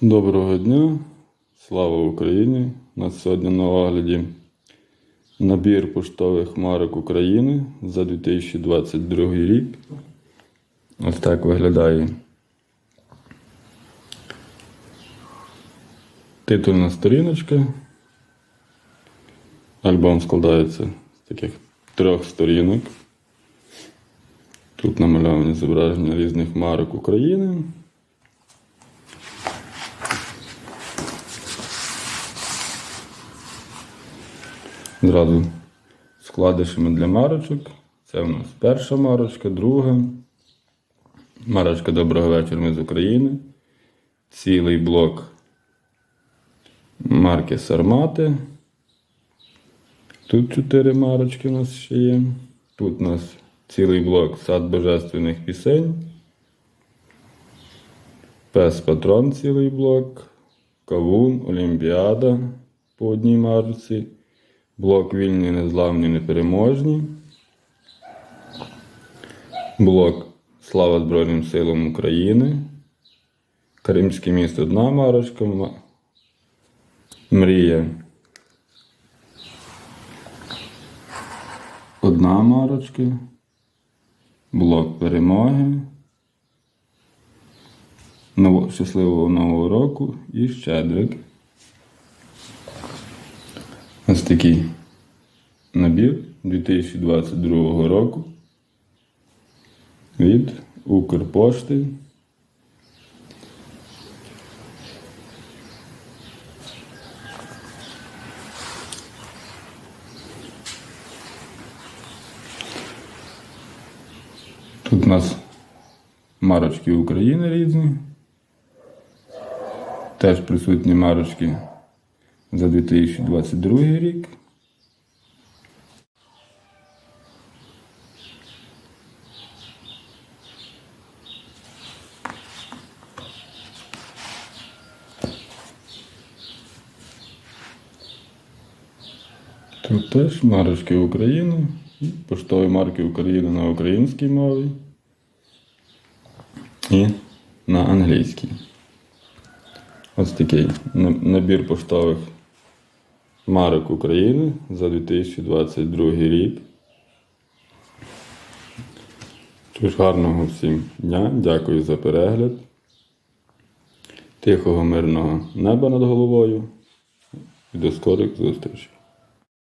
Доброго дня, слава Україні! У нас сьогодні на огляді набір поштових марок України за 2022 рік. Ось так виглядає титульна сторіночка. Альбом складається з таких трьох сторінок. Тут намальовані зображення різних марок України. Зразу складишами для марочок. Це у нас перша марочка, друга. Марочка Доброго вечора ми з України. Цілий блок марки Сармати. Тут чотири марочки у нас ще є. Тут у нас цілий блок сад божественних пісень. Пес Патрон цілий блок. Кавун, Олімпіада по одній марці. Блок вільні, незламні, непереможні. Блок Слава Збройним силам України. Кримське місто одна марочка. Мрія. Одна марочка. Блок перемоги. Ново- Щасливого Нового року і Щедрик. Ось такий набір 2022 року від Укрпошти. Тут у нас марочки України різні. Теж присутні марочки за 2022 рік. Тут теж марочки України поштові марки України на українській мові і на англійській. Ось такий набір поштових марок України за 2022 рік. Тож гарного всім дня, дякую за перегляд. Тихого мирного неба над головою. І до скорих зустрічей.